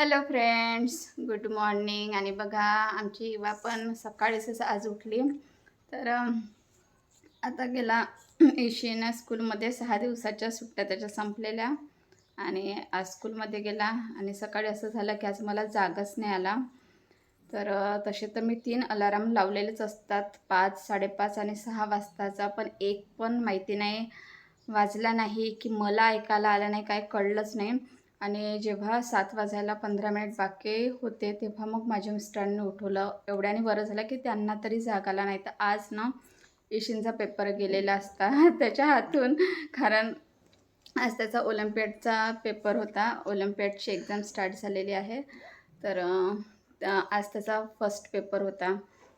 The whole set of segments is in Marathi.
हॅलो फ्रेंड्स गुड मॉर्निंग आणि बघा आमची इवा पण सकाळीच आज उठली. तर आता गेला एशियन स्कूलमध्ये सहा दिवसाच्या सुट्ट्या त्याच्या संपलेल्या. आणि आज स्कूलमध्ये गेला आणि सकाळी असं झालं की आज मला जागच नाही आला. तर तसे तर मी तीन अलाराम लावलेलेच असतात. पाच साडेपाच आणि सहा वाजताचा. पण एक पण माहिती नाही वाजला नाही की मला ऐकायला आलं नाही काय कळलंच नाही. आणि जेव्हा सात वाजायला पंधरा मिनिट बाकी होते तेव्हा मग माझ्या मिस्टरांनी उठवलं. एवढ्याने बरं झालं की त्यांना तरी जाग आला नाही. तर आज ना इशिनचा पेपर गेलेला असता त्याच्या हातून. कारण आज त्याचा ओलम्पियडचा पेपर होता. ऑलिम्पियाडची एक्झाम स्टार्ट झालेली आहे. तर त्या- आज त्याचा फर्स्ट पेपर होता.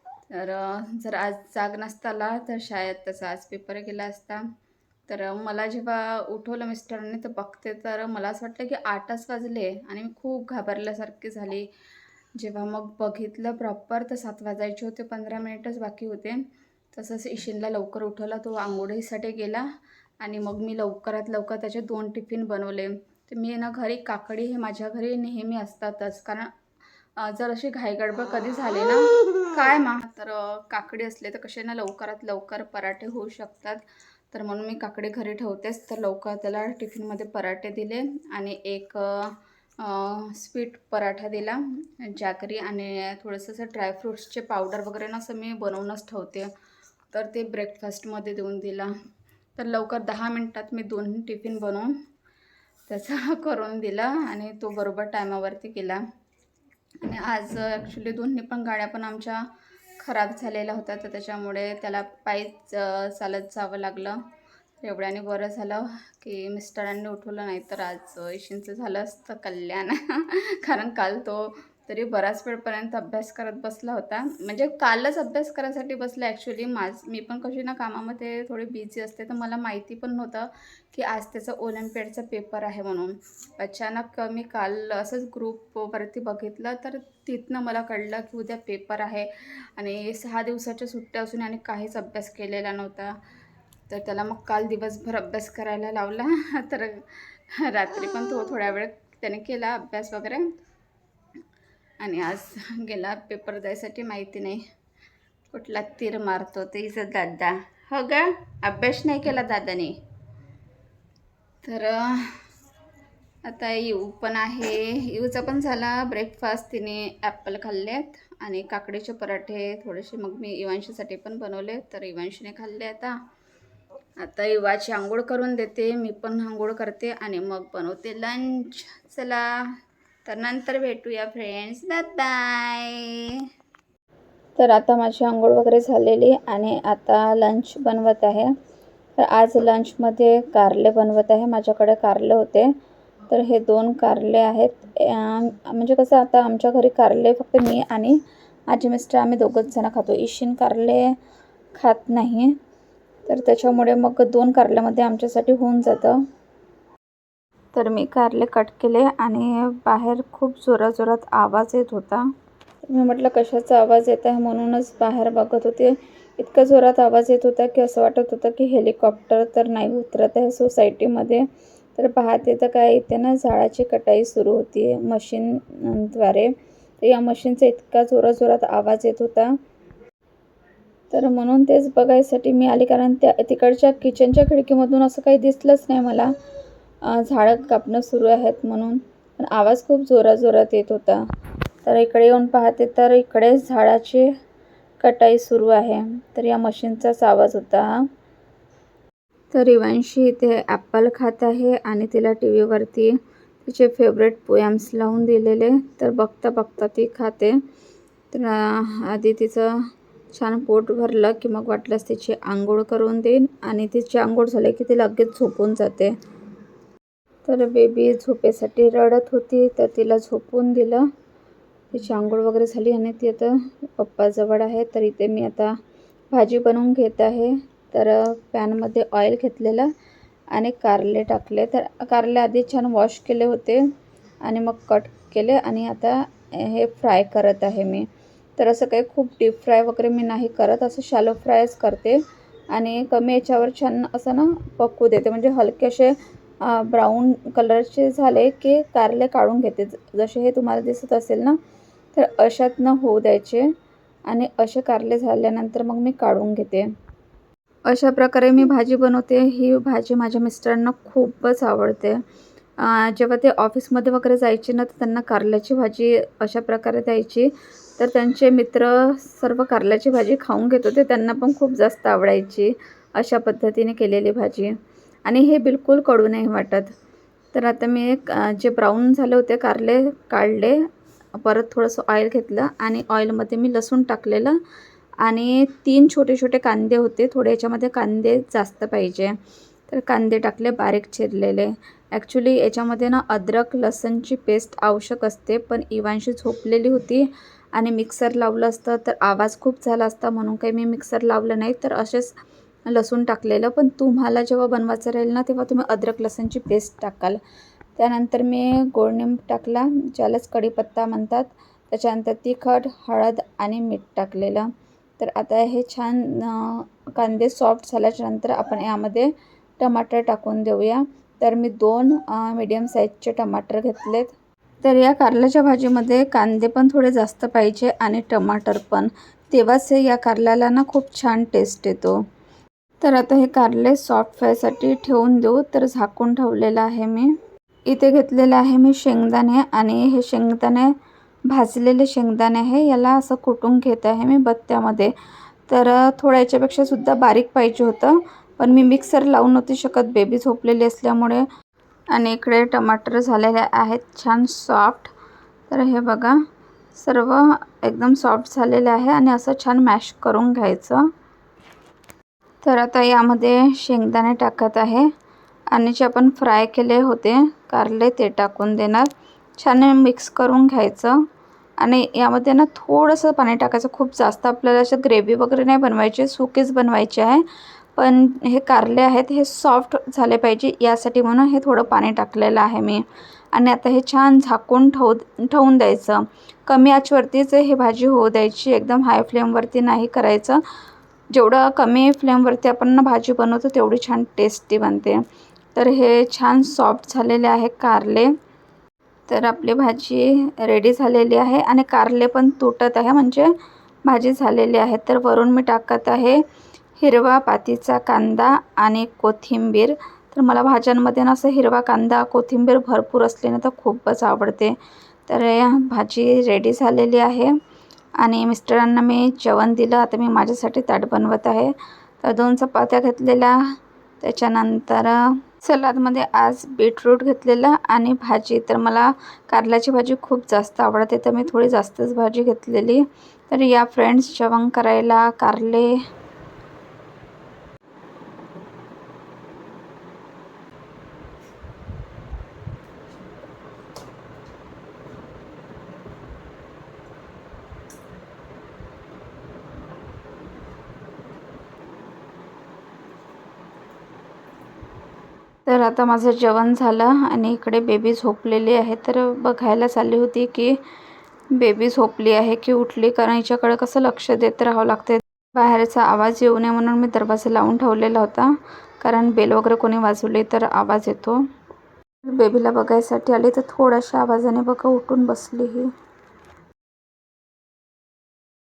तर जर आज जाग नसताला तर शाळेत त्याचा आज पेपर गेला असता. तर मला जेव्हा उठवलं मिस्टरांनी तर बघते तर मला असं वाटलं की आठच वाजले आणि मी खूप घाबरल्यासारखी झाली. जेव्हा मग बघितलं प्रॉपर तर सात वाजायचे होते पंधरा मिनिटच बाकी होते. तसंच इशिनला लवकर उठवला तो आंघोळीसाठी गेला आणि मग मी लवकरात लवकर त्याचे दोन टिफिन बनवले. तर मी ना घरी काकडी हे माझ्या घरी नेहमी असतातच. कारण जर अशी घाईगडबड कधी झाली ना काय मा तर काकडी असले तर कसे ना लवकरात लवकर पराठे होऊ शकतात. तर म्हणून मी काकडी घरी ठेवतेच. तर लवकर त्याला टिफिनमध्ये पराठे दिले आणि एक स्वीट पराठा दिला जाकरी आणि थोडंसं असं ड्रायफ्रूट्सचे पावडर वगैरे ना असं मी बनवूनच ठेवते. तर ते ब्रेकफास्टमध्ये देऊन दिला. तर लवकर दहा मिनटात मी दोन टिफिन बनवून त्याचा करून दिला आणि तो बरोबर टायमावरती केला. आणि आज ॲक्च्युली दोन्ही पण गाड्या पण आमच्या खराब झालेला होता तर त्याच्यामुळे त्याला पायीच चालत जावं लागलं. एवढ्याने बरं झालं की मिस्टरांनी उठवलं नाही तर आज ऐशींचं झालं असतं कल्याण. कारण काल तो तरी बराच वेळपर्यंत अभ्यास करत बसला होता. म्हणजे कालच अभ्यास करायसाठी बसला ॲक्च्युली माझ मी पण कशी ना कामामध्ये थोडी बिझी असते तर मला माहिती पण नव्हतं की आज त्याचा ऑलिम्पियाडचा पेपर आहे म्हणून. अचानक मी काल असंच ग्रुपवरती बघितलं तर तिथनं मला कळलं की उद्या पेपर आहे आणि सहा दिवसाच्या सुट्ट्या असून आणि काहीच अभ्यास केलेला नव्हता. तर त्याला मग काल दिवसभर अभ्यास करायला लावला. तर रात्री पण तो थोड्या वेळ त्याने केला अभ्यास वगैरे. आणि आज गेला पेपर द्यायसाठी माहिती नाही. कुठला तीर मारतो ते इज दादा. हो गा अभ्यास नाही केला दादाने. तर आता येऊ पण आहे. येऊचा पण झाला ब्रेकफास्ट तिने ॲपल खाल्लेत आणि काकडीचे पराठे थोडेसे. मग मी इवांशीसाठी पण बनवले तर इवांशीने खाल्ले आता. आता युवाची आंघोळ करून देते मी पण आंघोळ करते आणि मग बनवते लंच चला. तर नंतर भेटूया फ्रेंड्स बाय बाय तर आता माझी आंघोळ वगैरे झालेली आणि आता लंच बनवत आहे. तर आज लंचमध्ये कारले बनवत आहे. माझ्याकडे कारले होते. तर हे दोन कारले आहेत. म्हणजे कसं आता आमच्या घरी कारले फक्त मी आणि माझे मिस्टर आम्ही दोघंच जण खातो. इशिन कारले खात नाही. तर त्याच्यामुळे मग दोन कारल्यामध्ये आमच्यासाठी होऊन जातं. तर मी कारले कट केले आणि बाहेर खूप जोराजोरात आवाज येत होता. मी म्हटलं कशाचा आवाज येत आहे? म्हणूनच बाहेर बघत होते. इतका जोरात आवाज येत होता की असं वाटत होतं की हेलिकॉप्टर तर नाही उतरत आहे सोसायटीमध्ये. तर पाहते तर काय इथे ना झाडाची कटाई सुरू होती मशीनद्वारे. तर या मशीनचा इतका जोराजोरात आवाज येत होता. तर म्हणून तेच बघायसाठी मी आली कारण त्या तिकडच्या किचनच्या खिडकीमधून असं काही दिसलंच नाही मला. झाडं कापणं सुरू आहेत म्हणून. पण आवाज खूप जोराजोरात येत होता. तर इकडे येऊन पाहते तर इकडे झाडाची कटाई सुरू आहे. तर या मशीनचाच आवाज होता तर इवांशी इथे ॲपल खात आहे आणि तिला टी व्हीवरती तिचे फेवरेट पोयम्स लावून दिलेले. तर बघता बघता ती खाते. तर आधी तिचं छान पोट भरलं की मग वाटल्यास तिची आंघोळ करून देईन आणि तिची आंघोळ झाली की ती लगेच झोपून जाते. तर बेबी झोपेसाठी रडत होती तर तिला झोपून दिलं. तिची आंघोळ वगैरे झाली आणि ती आता पप्पाजवळ आहे. तर इथे मी आता भाजी बनवून घेत आहे. तर पॅनमध्ये ऑइल घेतलेलं आणि कारले टाकले. तर कारले आधी छान वॉश केले होते आणि मग कट केले आणि आता हे फ्राय करत आहे मी. तर असं काही खूप डीप फ्राय वगैरे मी नाही करत. असं शॅलो फ्रायच करते आणि कमी याच्यावर छान असं ना पकू देते. म्हणजे हलके असे ब्राऊन कलरचे झाले की कारले काढून घेते. ज- जसे हे तुम्हाला दिसत असेल ना तर अशातनं होऊ द्यायचे आणि असे कारले झाल्यानंतर मग मी काढून घेते. अशा प्रकारे मी भाजी बनवते. ही भाजी माझ्या मिस्टरांना खूपच आवडते. जेव्हा ते ऑफिसमध्ये वगैरे जायचे ना तर त्यांना कारल्याची भाजी अशा प्रकारे द्यायची. तर त्यांचे मित्र सर्व कारल्याची भाजी खाऊन घेत होते. त्यांना पण खूप जास्त आवडायची अशा पद्धतीने केलेली भाजी. आणि हे बिलकुल कडू नाही वाटत. तर आता मी एक जे ब्राऊन झाले होते कारले काढले. परत थोडंसं ऑइल घेतलं आणि ऑइलमध्ये मी लसूण टाकलेलं. आणि तीन छोटे छोटे कांदे होते. थोडे याच्यामध्ये कांदे जास्त पाहिजे. तर कांदे टाकले बारीक चिरलेले. ॲक्च्युली याच्यामध्ये ना अद्रक लसणची पेस्ट आवश्यक असते पण इवांशी झोपलेली होती आणि मिक्सर लावलं असतं तर आवाज खूप झाला असता म्हणून काही मी मिक्सर लावलं नाही. तर असेच लसूण टाकलेलं पण तुम्हाला जेव्हा बनवायचं राहील ना तेव्हा तुम्ही अद्रक लसणची पेस्ट टाकाल. त्यानंतर मी गोडनिंब टाकला ज्यालाच कढीपत्ता म्हणतात. त्याच्यानंतर तिखट हळद आणि मीठ टाकलेलं. तर आता हे छान कांदे सॉफ्ट झाल्याच्यानंतर आपण यामध्ये टमाटर टाकून देऊया. तर मी दोन मीडियम साईजचे टमाटर घेतलेत. तर या कारल्याच्या भाजीमध्ये कांदे पण थोडे जास्त पाहिजे आणि टमाटर पण. तेव्हाच हे या कारल्याला ना खूप छान टेस्ट येतो. तर आता हे कारले सॉफ्ट फ्रायसाठी ठेवून देऊ. तर झाकून ठेवलेलं आहे मी. इथे घेतलेलं आहे मी शेंगदाणे आणि हे शेंगदाणे भाजलेले शेंगदाणे आहे. याला असं कुटून घेत आहे मी बत्त्यामध्ये. तर थोड्या याच्यापेक्षासुद्धा याच्यापेक्षा सुद्धा बारीक पाहिजे होतं. पण मी मिक्सर लावून नव्हती शकत. बेबी झोपलेली असल्यामुळे. आणि इकडे टमाटर झालेले आहेत. छान सॉफ्ट तर हे बघा. सर्व एकदम सॉफ्ट झालेले आहे. आणि असं छान मॅश करून घ्यायचं. तर आता यामध्ये शेंगदाणे टाकत आहे. आणि जे आपण फ्राय केले होते. कारले ते टाकून देणार. छान मिक्स करून घ्यायचं. आणि यामध्ये ना थोडंसं पाणी टाकायचं. खूप जास्त आपल्याला असं ग्रेव्ही वगैरे नाही बनवायची. सुकीच बनवायची आहे. पण हे कारले आहेत हे सॉफ्ट झाले पाहिजे. यासाठी म्हणून हे थोडं पाणी टाकलेलं आहे मी. आणि आता हे छान झाकून ठेव ठेवून द्यायचं. कमी आचवरतीच हे भाजी होऊ द्यायची. एकदम हाय फ्लेमवरती नाही करायचं. जेवढं कमी फ्लेमवरती आपण ना भाजी बनवतो तेवढी छान टेस्टी बनते. तर हे छान सॉफ्ट झालेले आहे कारले. तर आपली भाजी रेडी झालेली आहे आणि कारले पण तुटत आहे म्हणजे भाजी झालेली आहे. तर वरून मी टाकत आहे हिरवा पातीचा कांदा आणि कोथिंबीर. तर मला भाज्यांमध्ये ना असं हिरवा कांदा कोथिंबीर भरपूर असल्याने तर खूपच आवडते. तर भाजी रेडी झालेली आहे. आणि मिस्टरांना मी जेवण दिलं. आता मी माझ्यासाठी ताट बनवत आहे. तर दोन चपात्या घेतलेल्या. त्याच्यानंतर सलादमध्ये आज बीटरूट घेतलेलं आणि भाजी. तर मला कारल्याची भाजी खूप जास्त आवडते. तर मी थोडी जास्तच भाजी घेतलेली. तर या फ्रेंड्स जेवण करायला कारले. तर आता माझं जेवण झालं आणि इकडे बेबी झोपलेली आहे. तर बघायला चालली होती की बेबी झोपली आहे की उठली? कारण हिच्याकडे कसं लक्ष देत राहावं लागते बाहेरचा आवाज येऊ नये म्हणून मी दरवाजा लावून ठेवलेला होता. कारण बेल वगैरे कोणी वाजवली तर आवाज येतो. बेबीला बघायसाठी आली तर थोड्याशा आवाजाने बघा उठून बसली ही.